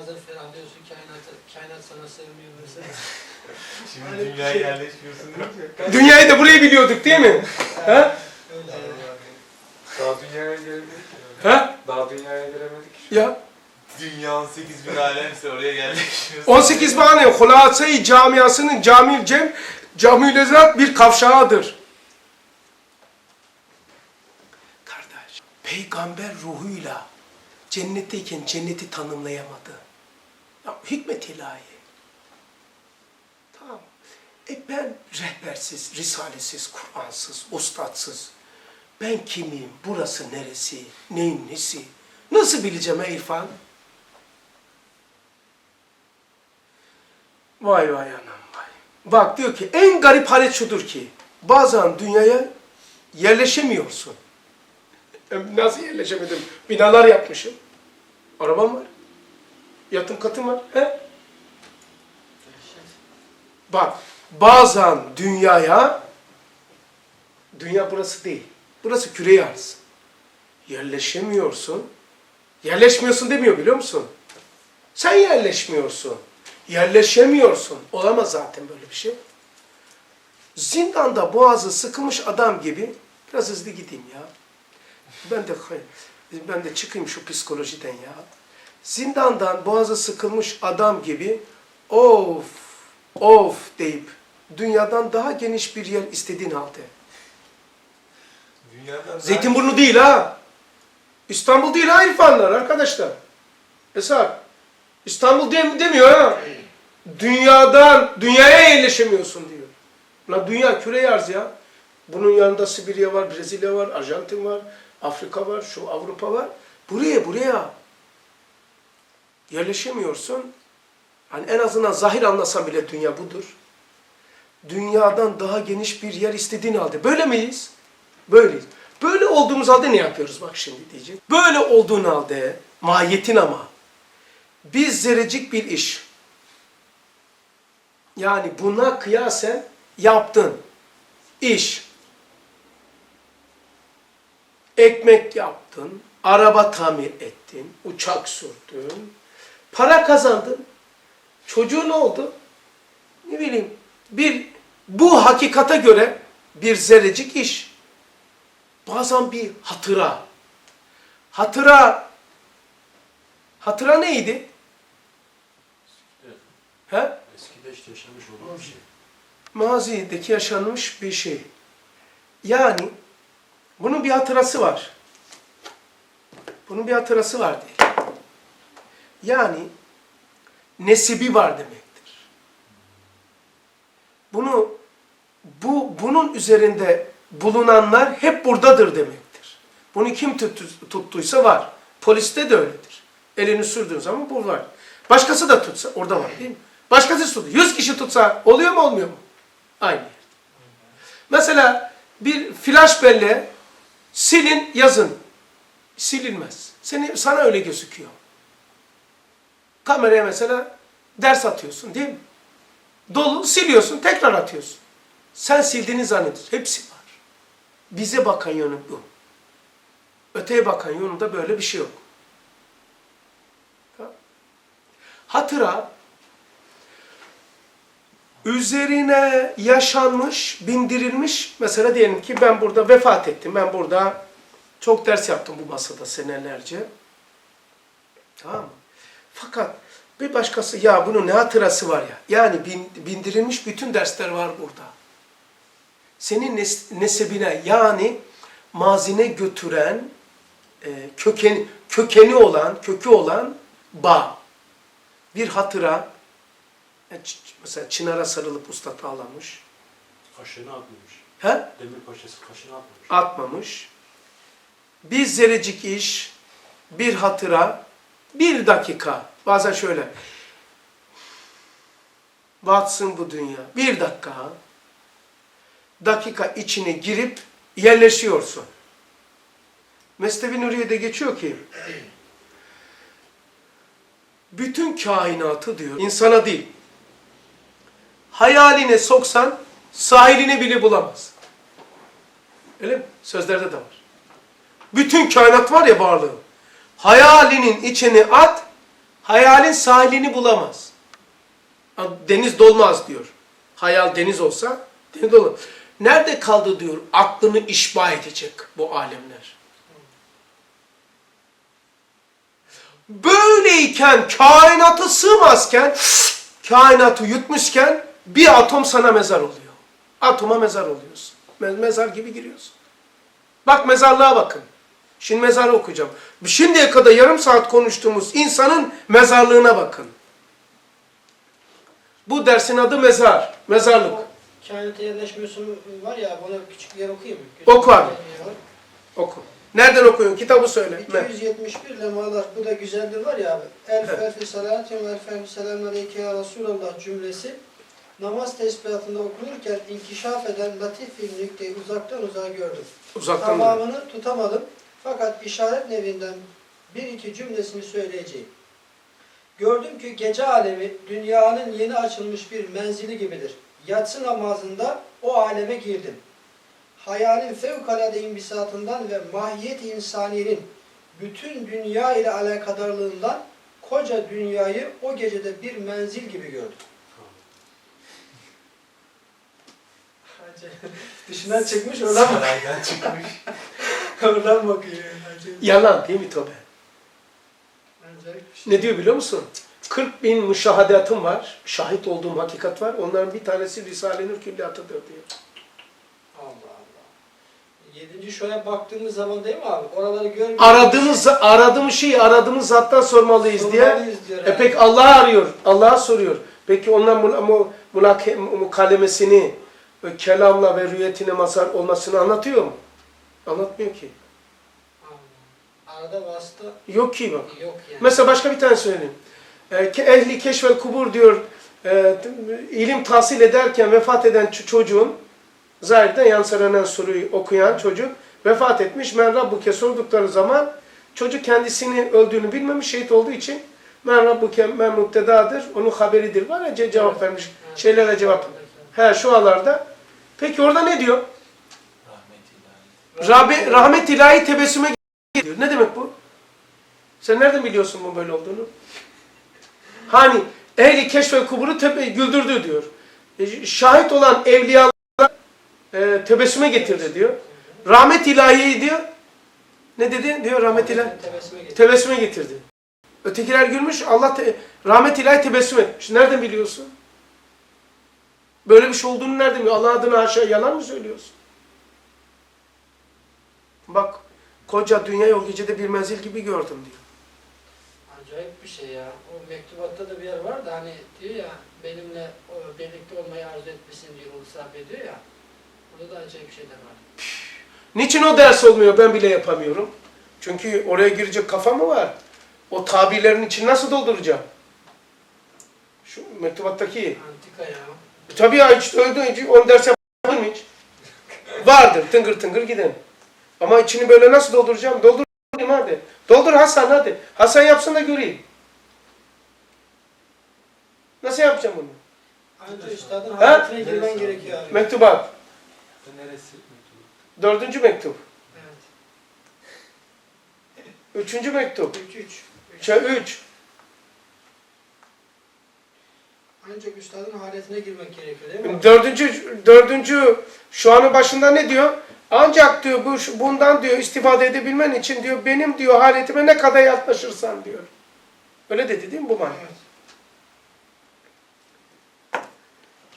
Hazır ferahlıyorsun kainatı, kainat sana sevmiyor mesela. Şimdi Öyle bir dünyaya şey. yerleşmiyorsun deyince. Dünyayı da burayı biliyorduk değil mi? ha? Öyle. Daha dünyaya gelemedik ki. Ha? Daha dünyaya gelemedik ki. Ya Dünya 18 bin alemse oraya yerleşmiyorsun. 18 bahane Hulasa-i camiasının Camiül Cem Camiül Ezat bir kavşağıdır. Kardeş, peygamber ruhuyla cennetteyken cenneti tanımlayamadı. Hikmet ilahi. Tamam. E ben rehbersiz, risalesiz, Kur'ansız, ustatsız. Ben kimim, burası neresi, neyin nesi? Nasıl bileceğim ey İrfan? Vay vay anam vay. Bak diyor ki en garip halet şudur ki bazen dünyaya yerleşemiyorsun. Nasıl yerleşemedim? Binalar yapmışım. Arabam var. Yatım katım var. He? Bak bazen dünyaya dünya burası değil. Burası küre arz. Yerleşemiyorsun. Yerleşmiyorsun demiyor biliyor musun? Sen yerleşmiyorsun. Yerleşemiyorsun. Olamaz zaten böyle bir şey. Zindanda boğazı sıkılmış adam gibi biraz hızlı gideyim ya. Ben de ben de çıkayım şu psikolojiden ya. Zindandan boğazı sıkılmış adam gibi of of deyip dünyadan daha geniş bir yer istediğin halde. Dünyadan Zeytinburnu değil ha. İstanbul değil ha İrfanlar arkadaşlar. Esat. İstanbul dem demiyor ha. Dünyadan, dünyaya yerleşemiyorsun diyor. Lan dünya küre arz ya. Bunun yanında Sibirya var, Brezilya var, Arjantin var, Afrika var, şu Avrupa var. Buraya, buraya. Yerleşemiyorsun. Hani en azından zahir anlasan bile dünya budur. Dünyadan daha geniş bir yer istediğin halde. Böyle miyiz? Böyleyiz. Böyle olduğumuz halde ne yapıyoruz bak şimdi diyecek. Böyle olduğun halde mahiyetin ama biz zerrecik bir iş. Yani buna kıyasen yaptın iş. Ekmek yaptın, araba tamir ettin, uçak sürdün, para kazandın. Çocuğun oldu? Ne bileyim, bir bu hakikate göre bir zerrecik iş. Bazen bir hatıra. Hatıra, hatıra neydi? He? Eskide işte yaşamış olan bir şey. mazideki yaşanmış bir şey. Yani bunun bir hatırası var. Bunun bir hatırası var diye. Yani nesibi var demektir. Bunu bu bunun üzerinde bulunanlar hep buradadır demektir. Bunu kim tuttu- tuttuysa var. Poliste de öyledir. Elini sürdüğün zaman bu var. Başkası da tutsa orada var değil mi? Başkası tuttu. 100 kişi tutsa oluyor mu olmuyor mu? Aynı yerde. Mesela bir flash belleğe silin yazın. Silinmez. Seni, sana öyle gözüküyor. Kameraya mesela ders atıyorsun değil mi? Dolu siliyorsun tekrar atıyorsun. Sen sildiğini zannediyorsun. Hepsi var. Bize bakan yönü bu. Öteye bakan yönünde böyle bir şey yok. Hatıra üzerine yaşanmış, bindirilmiş, mesela diyelim ki ben burada vefat ettim, ben burada çok ders yaptım bu masada senelerce. Tamam mı? Fakat bir başkası, ya bunun ne hatırası var ya, yani bin- bindirilmiş bütün dersler var burada. Senin nes- nesebine, yani mazine götüren, e, köken, kökeni olan, kökü olan bağ. Bir hatıra, e, mesela çınara sarılıp usta ağlamış. Kaşığını atmamış. He? Demir parçası kaşığını atmamış. Atmamış. Bir zerrecik iş, bir hatıra, bir dakika. Bazen şöyle. Batsın bu dünya. Bir dakika. Dakika içine girip yerleşiyorsun. Mesnevi Nuriye'de geçiyor ki bütün kainatı diyor insana değil hayaline soksan sahiline bile bulamaz. Öyle mi? Sözlerde de var. Bütün kainat var ya varlığı. Hayalinin içine at, Hayalin sahilini bulamaz. Deniz dolmaz diyor. Hayal deniz olsa deniz dolmaz. Nerede kaldı diyor aklını işba edecek bu alemler. Böyleyken kainatı sığmazken kainatı yutmuşken bir atom sana mezar oluyor. Atoma mezar oluyorsun. Me- Mezar gibi giriyorsun. Bak mezarlığa bakın. Şimdi mezarı okuyacağım. Şimdiye kadar yarım saat konuştuğumuz insanın mezarlığına bakın. Bu dersin adı mezar, mezarlık. Kainata yerleşmiyorsun var ya, bana küçük bir yer okuyayım mı? Oku abi. Oku. Nereden okuyorsun? Kitabı söyle. Me- 271 lemalar bu da güzeldir var ya abi. Elf elfi salatü ve elf elfi selamun aleyke ya Resulallah cümlesi namaz tesbihatında okunurken inkişaf eden latif bir nükteyi uzaktan uzağa gördüm. Uzaktan. Tamamını tutamadım fakat işaret nevinden bir iki cümlesini söyleyeceğim. Gördüm ki gece alemi dünyanın yeni açılmış bir menzili gibidir. Yatsı namazında o aleme girdim. Hayalin fevkalade imbisatından ve mahiyet insaniyenin bütün dünya ile alakadarlığından koca dünyayı o gecede bir menzil gibi gördüm. Dışından çekmiş oradan, Saraydan çıkmış. oradan bakıyor. Yalan değil mi Tobe? Ne diyor biliyor musun? 40 bin müşahadatım var. Şahit olduğum hakikat var. Onların bir tanesi Risale-i Nur külliyatıdır diyor. Allah Allah. Yedinci şoya baktığımız zaman değil mi abi? Oraları görmüyoruz. Aradığımız, aradığımız şeyi aradığımız zattan sormalıyız diye. Sormalıyız diyor. E pek Allah'ı arıyor. Allah'a soruyor. Peki ondan mukalemesini, e, kelamla ve rüyetine mazhar olmasını anlatıyor mu? Anlatmıyor ki. Arada vasıta Yok ki bak. yok yani. Mesela başka bir tane söyleyeyim. E, ehli keşvel kubur diyor, e, ilim tahsil ederken vefat eden çocuğun, zahirden yansıranan soruyu okuyan çocuk vefat etmiş. Men Rabbuke sordukları zaman çocuk kendisini öldüğünü bilmemiş, şehit olduğu için men Rabbuke men mubtedadır, onun haberidir var ya ce- cevap vermiş. Şeylere cevap. He şu alarda. Peki orada ne diyor? Rabbi, rahmet ilahi tebessüme diyor. Ne demek bu? Sen nereden biliyorsun bu böyle olduğunu? Hani ehli keşfe kuburu tebe, güldürdü diyor. E, şahit olan evliyalar e, tebessüme getirdi diyor. Rahmet ilahiyi diyor. Ne dedi? Diyor rahmet ilahi. Tebessüme getir. Tebessüme getirdi. Ötekiler gülmüş. Allah te, rahmet ilahi tebessüm etmiş. Nereden biliyorsun? Böyle bir şey olduğunu nereden biliyorsun? Allah adına aşağı yalan mı söylüyorsun? Bak koca dünyayı o gecede bir menzil gibi gördüm diyor. Acayip bir şey ya. O mektubatta da bir yer var da hani diyor ya benimle o, birlikte olmayı arzu etmesin diyor Ulus ediyor ya. Burada da acayip şeyler var. Niçin o ders olmuyor ben bile yapamıyorum? Çünkü oraya girecek kafa mı var? O tabirlerin için nasıl dolduracağım? Şu mektubattaki. Antika ya. Tabii ya hiç öldü, onu ders yapmadın mı hiç? Vardır, tıngır tıngır gidin. Ama içini böyle nasıl dolduracağım? Doldur hadi. Doldur Hasan hadi. Hasan yapsın da göreyim. Nasıl yapacağım bunu? Anca üstadın Ha? hayatına girmen gerekiyor abi. Mektubat. Bu neresi? Dördüncü mektup. Evet. Üçüncü mektup. Üç, üç. üç. Şey, üç. Ancak üstadın haletine girmek gerekiyor değil mi? Dördüncü, dördüncü şu anın başında ne diyor? Ancak diyor bu bundan diyor istifade edebilmen için diyor benim diyor haletime ne kadar yaklaşırsan diyor. Öyle dedi değil mi bu manada?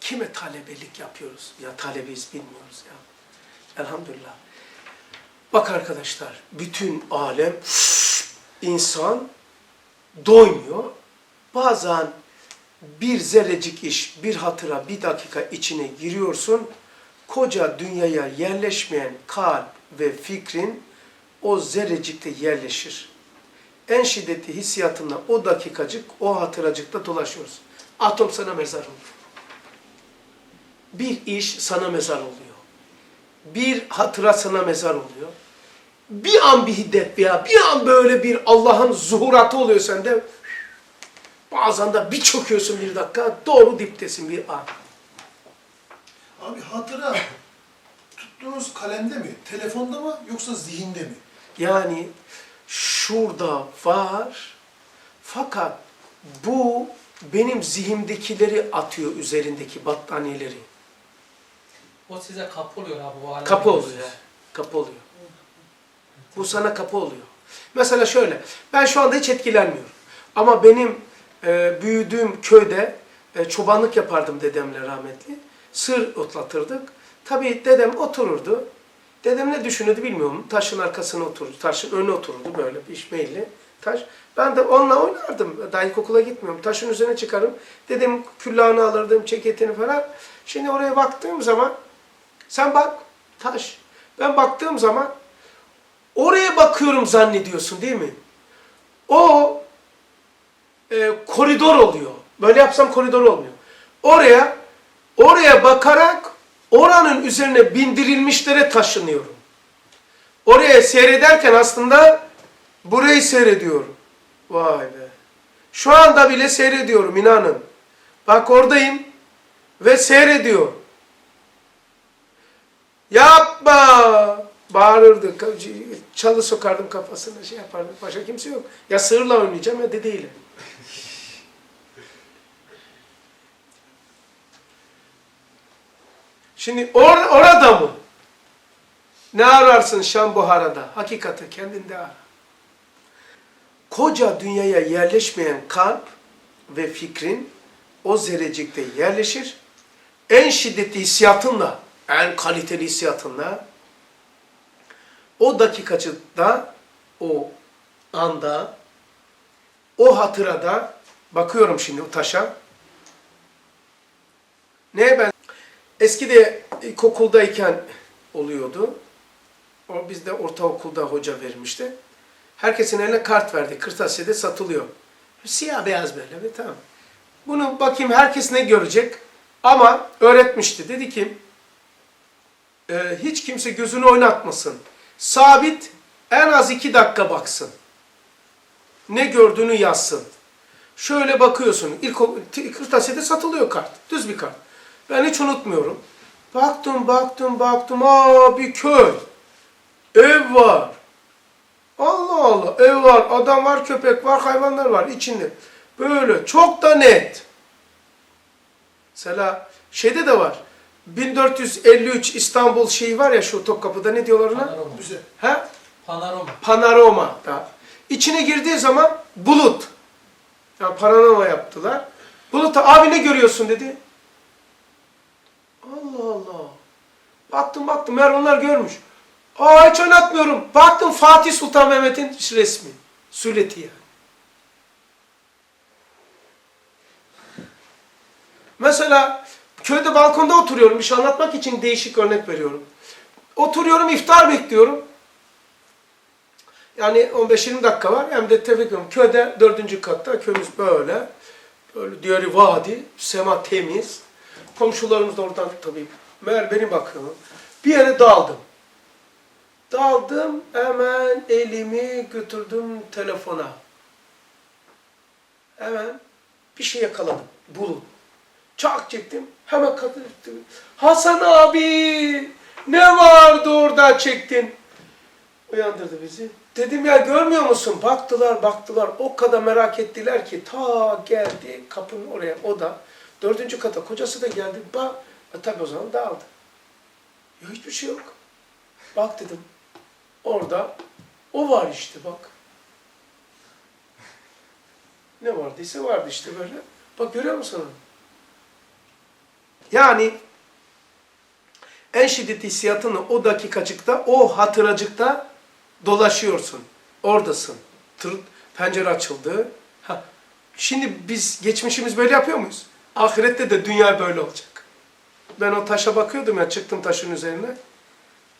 Kime talebelik yapıyoruz? Ya talebeyiz bilmiyoruz ya. Elhamdülillah. Bak arkadaşlar, bütün alem, insan doymuyor. Bazen bir zerrecik iş, bir hatıra, bir dakika içine giriyorsun. Koca dünyaya yerleşmeyen kalp ve fikrin o zerrecikte yerleşir. En şiddetli hissiyatınla o dakikacık, o hatıracıkta dolaşıyoruz. Atom sana mezar olur. Bir iş sana mezar oluyor. Bir hatıra sana mezar oluyor. Bir an bir hiddet veya bir an böyle bir Allah'ın zuhuratı oluyor sende. Bazen de bir çöküyorsun bir dakika, doğru diptesin bir an. Abi hatıra tuttuğunuz kalemde mi, telefonda mı yoksa zihinde mi? Yani şurada var fakat bu benim zihnimdekileri atıyor üzerindeki battaniyeleri. O size kapı oluyor abi o alem. Kapı oluyor. Kapı oluyor. Bu sana kapı oluyor. Mesela şöyle, ben şu anda hiç etkilenmiyorum. Ama benim e, büyüdüğüm köyde e, çobanlık yapardım dedemle rahmetli. Sır otlatırdık. Tabii dedem otururdu. Dedem ne düşünürdü bilmiyorum. Taşın arkasına otururdu. Taşın önüne otururdu böyle pişmeyli taş. Ben de onunla oynardım. Daha ilkokula gitmiyorum. Taşın üzerine çıkarım. Dedem küllahını alırdım, ceketini falan. Şimdi oraya baktığım zaman sen bak taş. Ben baktığım zaman oraya bakıyorum zannediyorsun değil mi? O e, koridor oluyor. Böyle yapsam koridor olmuyor. Oraya oraya bakarak oranın üzerine bindirilmişlere taşınıyorum. Oraya seyrederken aslında burayı seyrediyorum. Vay be. Şu anda bile seyrediyorum inanın. Bak oradayım ve seyrediyorum. Yapma! Bağırırdı. Çalı sokardım kafasına şey yapardım. Başka kimse yok. Ya sığırla oynayacağım ya dedeyle. Şimdi or orada mı? Ne ararsın Şam Buhara'da? Hakikati kendinde ara. Koca dünyaya yerleşmeyen kalp ve fikrin o zerrecikte yerleşir. En şiddetli hissiyatınla, en kaliteli hissiyatınla o dakikacıda, o anda, o hatırada bakıyorum şimdi o taşa. Neye ben? Eskide ilkokuldayken oluyordu. O bizde ortaokulda hoca vermişti. Herkesin eline kart verdi. Kırtasiyede satılıyor. Siyah beyaz böyle bir tamam. Bunu bakayım herkes ne görecek. Ama öğretmişti. Dedi ki e, hiç kimse gözünü oynatmasın. Sabit en az iki dakika baksın. Ne gördüğünü yazsın. Şöyle bakıyorsun. İlk kırtasiyede satılıyor kart. Düz bir kart. Ben hiç unutmuyorum. Baktım, baktım, baktım. Aa bir köy. Ev var. Allah Allah. Ev var, adam var, köpek var, hayvanlar var içinde. Böyle çok da net. Mesela şeyde de var. 1453 İstanbul şeyi var ya şu Topkapı'da ne diyorlar ona? Panorama. Müze. Ha? Panorama. Panorama da. İçine girdiği zaman bulut. Yani panorama yaptılar. Bulut'a abi ne görüyorsun dedi. Allah Allah. Baktım baktım meğer onlar görmüş. Aa hiç oynatmıyorum. Baktım Fatih Sultan Mehmet'in resmi. Sületi yani. Mesela köyde balkonda oturuyorum. Bir şey anlatmak için değişik örnek veriyorum. Oturuyorum iftar bekliyorum. Yani 15-20 dakika var. Hem de tebrik ediyorum. Köyde dördüncü katta. Köyümüz böyle. Böyle diğeri vadi. Sema temiz. Komşularımız da oradan tabii. Meğer benim bakıyorum. Bir yere daldım. Daldım. Hemen elimi götürdüm telefona. Hemen bir şey yakaladım. Bulut. Çak çektim. Hemen ettim. Hasan abi ne vardı orada çektin? Uyandırdı bizi. Dedim ya görmüyor musun? Baktılar baktılar. O kadar merak ettiler ki ta geldi kapının oraya. O da dördüncü kata. Kocası da geldi. Bak. E, tabii o zaman dağıldı. Ya hiçbir şey yok. Bak dedim. Orada o var işte bak. Ne vardıysa vardı işte böyle. Bak görüyor musun? Yani en şiddetli hissiyatını o dakikacıkta, o hatıracıkta dolaşıyorsun. Oradasın. Tır, pencere açıldı. Ha. Şimdi biz geçmişimiz böyle yapıyor muyuz? Ahirette de dünya böyle olacak. Ben o taşa bakıyordum ya çıktım taşın üzerine.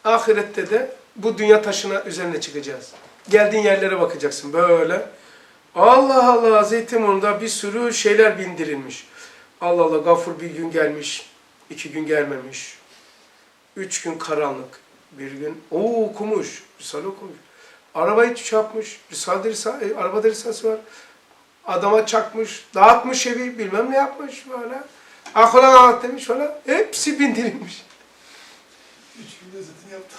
Ahirette de bu dünya taşına üzerine çıkacağız. Geldiğin yerlere bakacaksın böyle. Allah Allah Zeytinburnu'nda bir sürü şeyler bindirilmiş. Allah Allah gafur bir gün gelmiş, iki gün gelmemiş. Üç gün karanlık, bir gün o okumuş, Risale okumuş. Arabayı çarpmış, Risale Risale, e, arabada Risalesi var. Adama çakmış, dağıtmış evi, bilmem ne yapmış böyle. Akılan anlat demiş falan. Hepsi bindirilmiş. Üç günde zaten yaptı.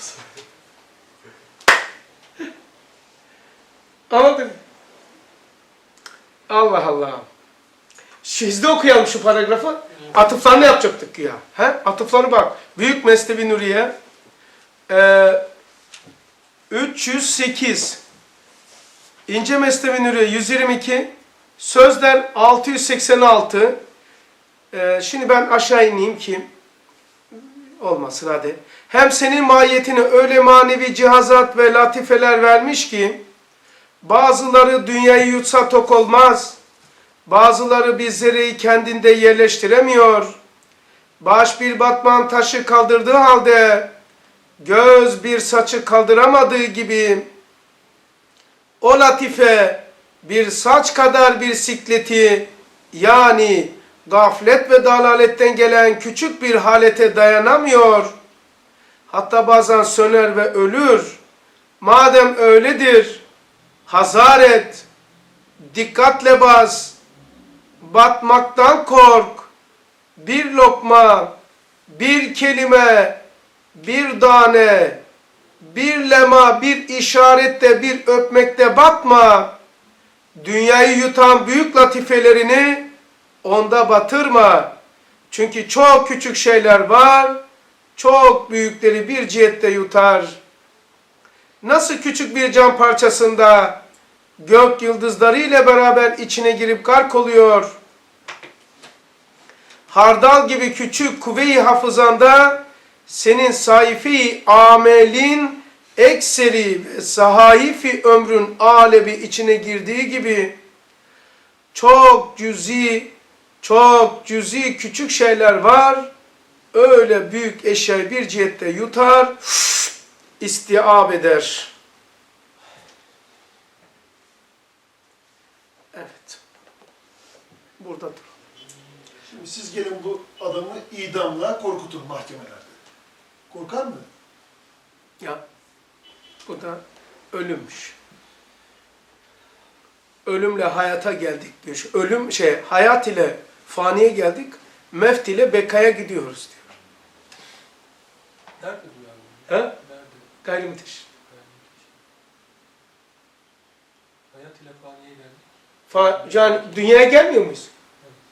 Anladın mı? Allah Allah. Şu hizde okuyalım şu paragrafı. Atıflarını yapacaktık ya. He? Atıflarını bak. Büyük Mesnevi Nuriye. Ee, 308. İnce Mesnevi Nuriye 122. Sözler 686. Ee, şimdi ben aşağı ineyim ki olmasın hadi. Hem senin mahiyetine öyle manevi cihazat ve latifeler vermiş ki bazıları dünyayı yutsa tok olmaz. Bazıları bir zerreyi kendinde yerleştiremiyor. Baş bir batman taşı kaldırdığı halde göz bir saçı kaldıramadığı gibi o latife bir saç kadar bir sikleti yani gaflet ve dalaletten gelen küçük bir halete dayanamıyor. Hatta bazen söner ve ölür. Madem öyledir, hazar et, dikkatle bas, batmaktan kork, bir lokma, bir kelime, bir tane, bir lema, bir işarette, bir öpmekte batma. Dünyayı yutan büyük latifelerini onda batırma. Çünkü çok küçük şeyler var, çok büyükleri bir cihette yutar. Nasıl küçük bir cam parçasında gök yıldızları ile beraber içine girip gark oluyor. Hardal gibi küçük kuvve-i hafızanda senin sayfi amelin ekseri ve sahaifi ömrün alebi içine girdiği gibi çok cüzi, çok cüzi küçük şeyler var. Öyle büyük eşyayı bir cihette yutar, istiab eder. Evet. Burada dur. Şimdi siz gelin bu adamı idamla korkutun mahkemelerde. Korkar mı? Ya bu da ölümmüş. Ölümle hayata geldik diyor. Ölüm şey hayat ile faniye geldik. Mevt ile bekaya gidiyoruz diyor. Nerede bu yani? He? Nerede? Gayrimüthiş. Hayat ile faniye geldi. Fa yani dünyaya gelmiyor muyuz?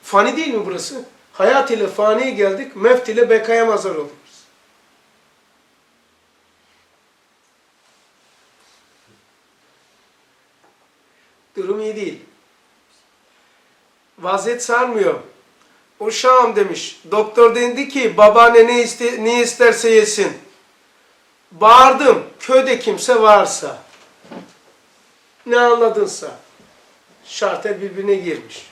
Fani değil mi burası? Hayat ile faniye geldik. Mevt ile bekaya mazar oluyoruz. Vaziyet sarmıyor. Uşağım demiş. Doktor dedi ki babaanne ne, iste, ne isterse yesin. Bağırdım. Köyde kimse varsa. Ne anladınsa. Şartel birbirine girmiş.